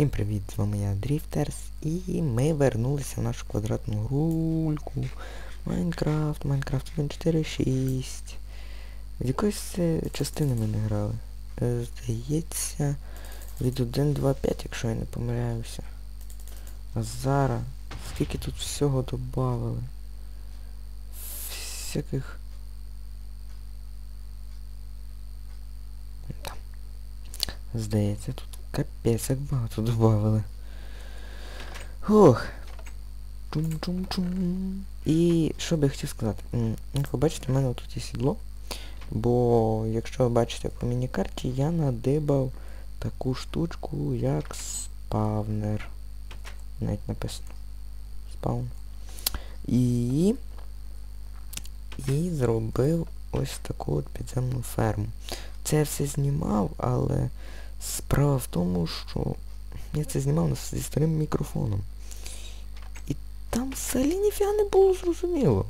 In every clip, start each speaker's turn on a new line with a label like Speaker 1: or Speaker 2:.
Speaker 1: Всім привіт, з вами я Дріфтерс і ми вернулися в нашу квадратну рульку. Майнкрафт, Майнкрафт 1.4.6. З якоїсь частини ми не грали. Е, Здається, від 1.2.5, якщо я не помиляюся. А зараз, скільки тут всього додавали. Всяких... Здається, тут капець як багато додавали. Ох. Чум-чум-чум. І що би я хотів сказати? Як ви бачите, в мене тут є сідло. Бо, якщо ви бачите по міні-карті, я надибав таку штучку, як спавнер. Навіть написано. Спаун. І... І зробив ось таку от підземну ферму. Це я все знімав, але справа в тому, що я це знімав зі старим мікрофоном. І там взагалі ніфіга не було зрозуміло.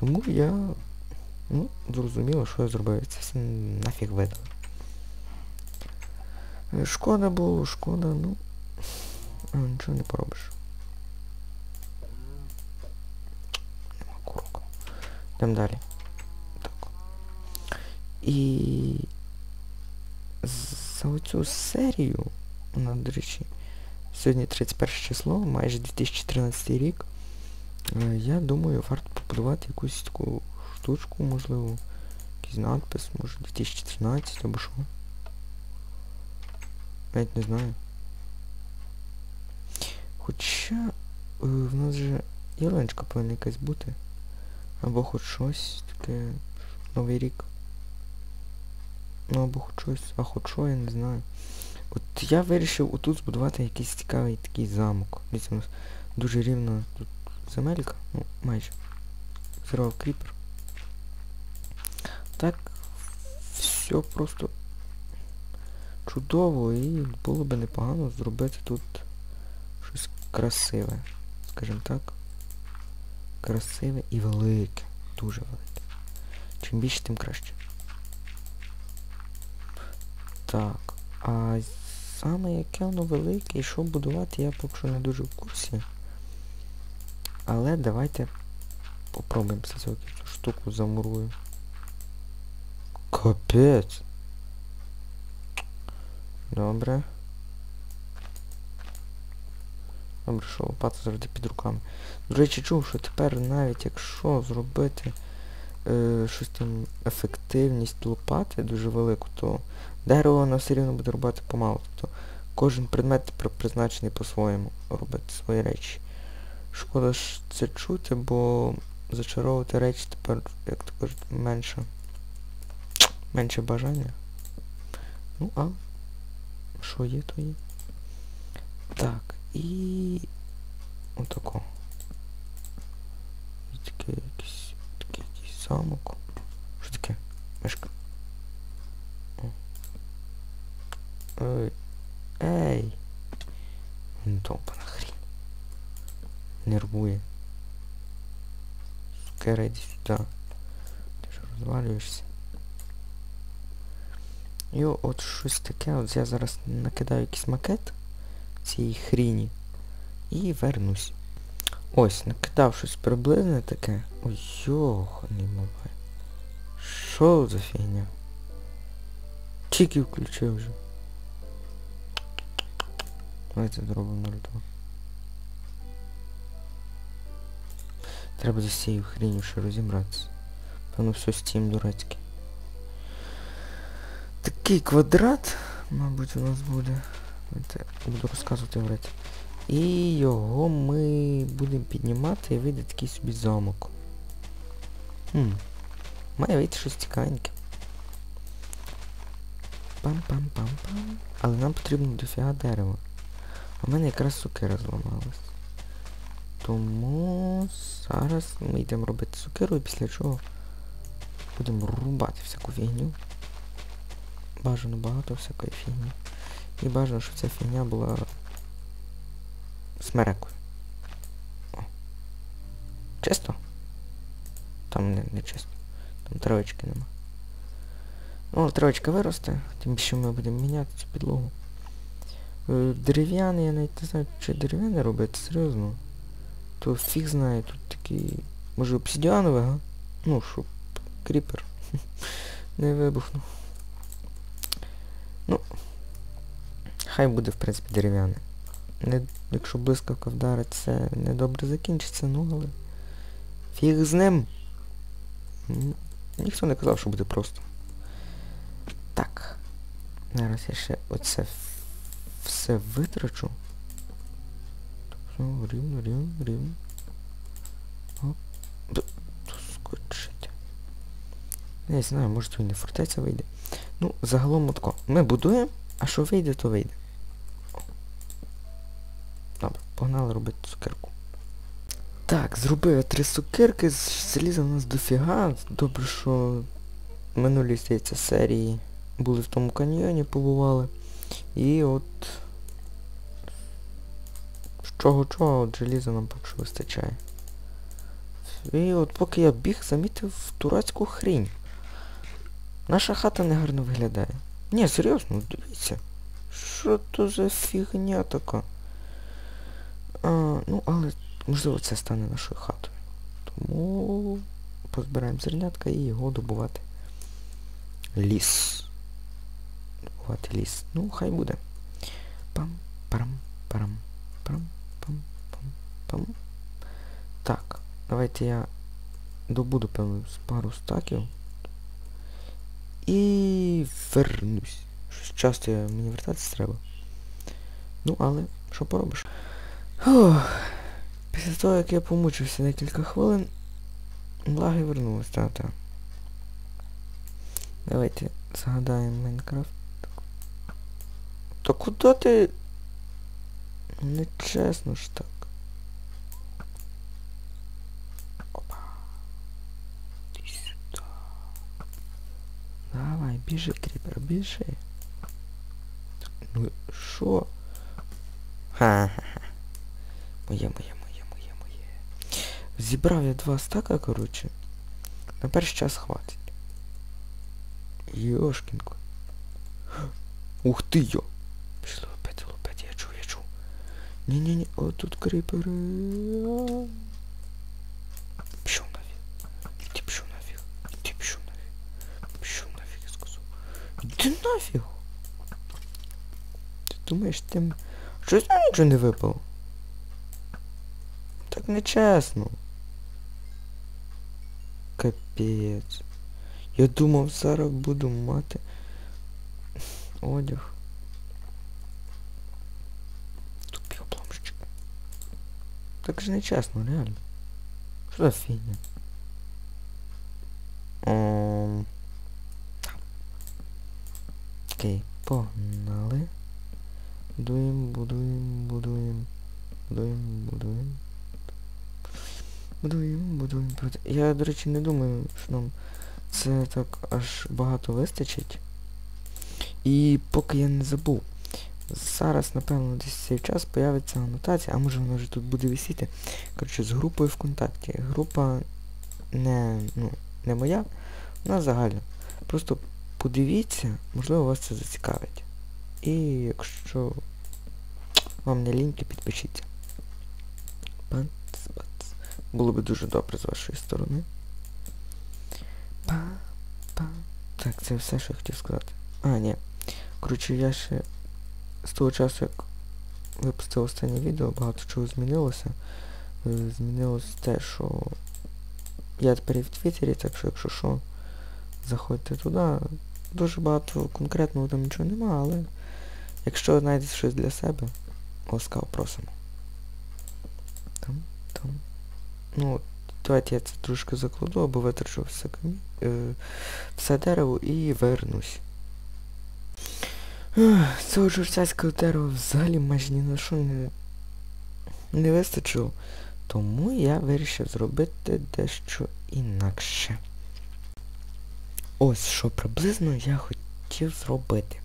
Speaker 1: Тому я... Ну, зрозуміло, що я зробив. Це все нафіг видав. Е, Шкода було, шкода, ну... Нічого не поробиш. Нема курок. Йдемо далі. Так. І... За оцю серію, вона, до речі, сьогодні 31 число, майже 2013 рік. Е, Я думаю, варто побудувати якусь таку штучку, можливо, якийсь надпис, може 2013 або що. Навіть не знаю. Хоча е, в нас же ялиночка повинна якась бути. Або хоч щось таке. Новий рік. Ну або хоч щось, а хоч що, я не знаю. От я вирішив отут збудувати якийсь цікавий такий замок. Дивіться, у нас дуже рівно тут земелька, ну майже. Зірвав кріпер. Так все просто чудово і було би непогано зробити тут щось красиве. Скажімо так. Красиве і велике. Дуже велике. Чим більше, тим краще. Так. А саме яке воно велике і що будувати, я поки що не дуже в курсі. Але давайте попробуємо цю штуку замурую. Капець. Добре. Добре, що лопата завжди під руками. До речі, чув, що тепер навіть якщо зробити е, щось там ефективність лопати дуже велику, то дерево воно все рівно буде робити помалу. Тобто кожен предмет при- призначений по-своєму робити свої речі. Шкода ж це чути, бо зачаровувати речі тепер, як то кажуть, менше. Менше бажання. Ну, а що є, то є. Так, і... Отако. Такий якийсь замок. Що таке? Мишка. О. Ей. Довбана хрінь. Нервує. Сукера, йди сюди. Ти ж розвалюєшся. І от щось таке, от я зараз накидаю якийсь макет цієї хріні і вернусь. Ось, накидав щось приблизне таке. Ой, йоханий мабай. Що за фігня? Тільки включив вже. Давайте зробимо 0,2. Треба за цією хрінью ще розібратися. Певно все стім дурацький. Такий квадрат, мабуть, у нас буде. Буду розказувати вряд. І його ми будемо піднімати і вийде такий собі замок. Хм. Має вийти щось цікавеньке. Пам-пам-пам-пам. Але нам потрібно дофіга дерева. А в мене якраз сукера зламалась. Тому зараз ми йдемо робити сукеру і після чого будемо рубати всяку фігню. Бажано багато всякої фігні. І бажано, щоб ця фігня була смерекою. Чисто? Там не, не чисто. Там травички нема. Ну, травичка виросте, тим більше ми будемо міняти цю підлогу. Е, Дерев'яний, я навіть не знаю, чи дерев'яний робити, серйозно. То фіг знає, тут такий... Може обсидіановий, га? Ну, щоб кріпер не вибухнув. Ну, хай буде, в принципі, дерев'яний. Не, якщо блискавка вдарить, це недобре закінчиться, ну але... Фіг з ним! Ніхто не казав, що буде просто. Так. Зараз я ще оце все витрачу. Тобто, рівно, рівно, рівно. Оп. Скочить. Не знаю, може і не фортеця вийде. Ну, загалом отко. Ми будуємо, а що вийде, то вийде. Погнали робити цукерку. Так, зробив я три цукерки, заліза у нас дофіга. Добре, що минулі здається, серії були в тому каньйоні, побували. І от з чого чого, от желіза нам поки що вистачає. І от поки я біг, замітив турецьку хрінь. Наша хата негарно виглядає. Ні, серйозно, дивіться. Що то за фігня така? Але можливо це стане нашою хатою. Тому позбираємо зернятка і його добувати. Ліс. Добувати ліс. Ну, хай буде. Пам, парам, парам, парам, пам, пам, пам. Так, давайте я добуду, певно, пару стаків. І вернусь. Щось часто мені вертатися треба. Ну, але що поробиш? Фух. Після того, як я помучився декілька хвилин, лаги вернулись, та-та. Давайте згадаємо Майнкрафт. Та куди ти? Ну, Нечесно ж так. Опа. Іди сюди. Давай, біжи, кріпер, біжи. Ну, що? Ха-ха-ха. Моє, моє, моє, моє, моє. Зібрав я два стака, коротше. На перший час хватить. Йошкінку. Ух ти йо! Пішли лупити, лупити, я чую, я чую. Ні-ні-ні, о тут кріпери. А. Пішов нафіг. Іди пішов нафіг. Іди пішов нафіг. Пішов нафіг, я сказав. Іди нафіг. Ти думаєш, тим... Щось нічого не випало? Так нечесно. Капець. Я думав, зараз буду мати одяг. Тупі обломщик. Так же нечесно, реально. Що за фігня? Ом... Окей, погнали. Будуємо, будуємо, будуємо. Будуємо, будуємо. Будуємо, будуємо. будуємо. Я, до речі, не думаю, що нам це так аж багато вистачить. І поки я не забув. Зараз, напевно, десь цей час появиться анотація, а може вона вже тут буде висіти. Коротше, з групою ВКонтакті. Група не, ну, не моя, вона загальна. Просто подивіться, можливо вас це зацікавить. І якщо вам не ліньки, підпишіться. Бац. Було би дуже добре з вашої сторони. Па, па. Так, це все, що я хотів сказати. А, ні. Коротше, я ще з того часу, як випустив останнє відео, багато чого змінилося. Е, Змінилось те, що я тепер і в Твіттері, так що якщо що, заходьте туди. Дуже багато конкретного там нічого нема, але якщо знайдете щось для себе, ласкаво просимо. Там, там. Ну, давайте я це трошки закладу, або витрачу все, камі... е, все дерево і вернусь. Цього журцяцького дерева взагалі майже ні на що не, не вистачило. Тому я вирішив зробити дещо інакше. Ось що приблизно я хотів зробити.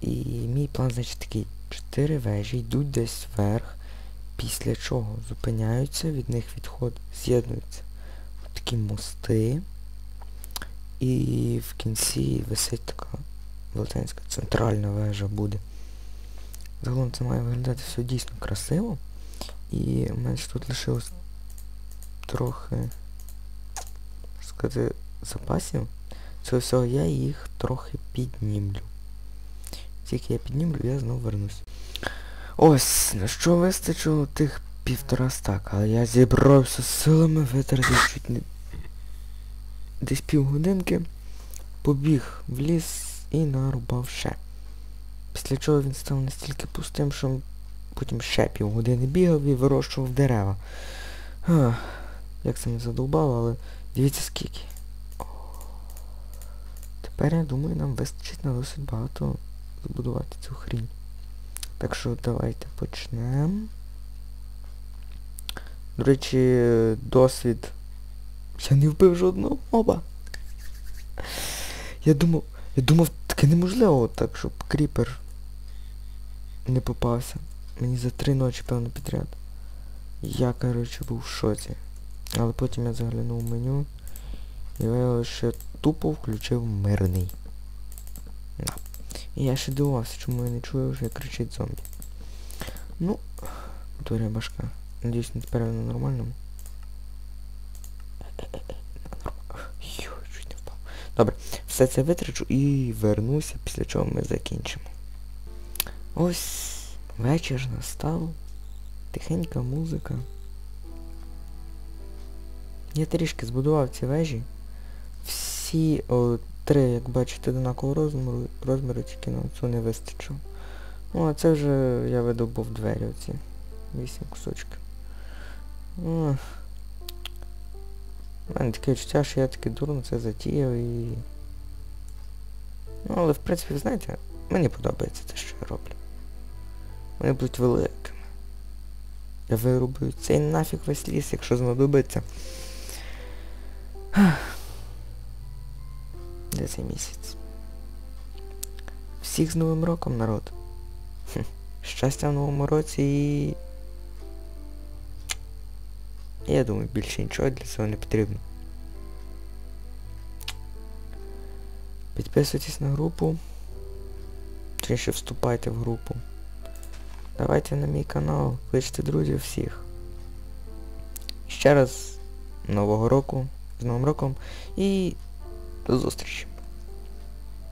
Speaker 1: І мій план, значить, такий. Чотири вежі йдуть десь вверх, після чого зупиняються, від них відход з'єднуються в такі мости. І в кінці висить така велетенська центральна вежа буде. Загалом це має виглядати все дійсно красиво. І в мене ж тут лишилось трохи, можна сказати, запасів. Цього всього я їх трохи піднімлю. Тільки я піднімлю, я знову вернусь. Ось, на що вистачило тих півтора стака, але я зібрався з силами, витратив чуть не десь півгодинки, побіг в ліс і нарубав ще. Після чого він став настільки пустим, що потім ще півгодини бігав і вирощував дерева. Ах, як це не задовбало, але дивіться скільки. Тепер я думаю нам вистачить на досить багато збудувати цю хрінь. Так що давайте почнемо. До речі, досвід. Я не вбив жодного моба. Я думав... Я думав, таке неможливо так, щоб кріпер не попався. Мені за три ночі, певно, підряд. Я, коротше, був в шоці. Але потім я заглянув в меню і виявилося, що тупо включив мирний. Да. І я ще дивувався, чому я не чую, що кричить зомбі. Ну, Доря башка. Надіюсь, не тепер на нормальному. Чуть не впав. Добре, все це витрачу і вернуся, після чого ми закінчимо. Ось вечір настав. Тихенька музика. Я трішки збудував ці вежі. Всі о, три, як бачите, однакового розміру, розміру тільки на цю не вистачило. Ну, а це вже я видобув двері оці. Вісім кусочків. О. У мене таке відчуття, що я таки дурно це затіяв і... Ну, але в принципі, знаєте, мені подобається те, що я роблю. Вони будуть великими. Я вирублю цей нафіг весь ліс, якщо знадобиться. Де цей місяць? Всіх з Новим роком, народ. Щастя в новому році і... Я думаю, більше нічого для цього не потрібно. Підписуйтесь на групу. Чи ще вступайте в групу. Давайте на мій канал, кличте друзів всіх. Ще раз Нового року, з Новим роком і до зустрічі!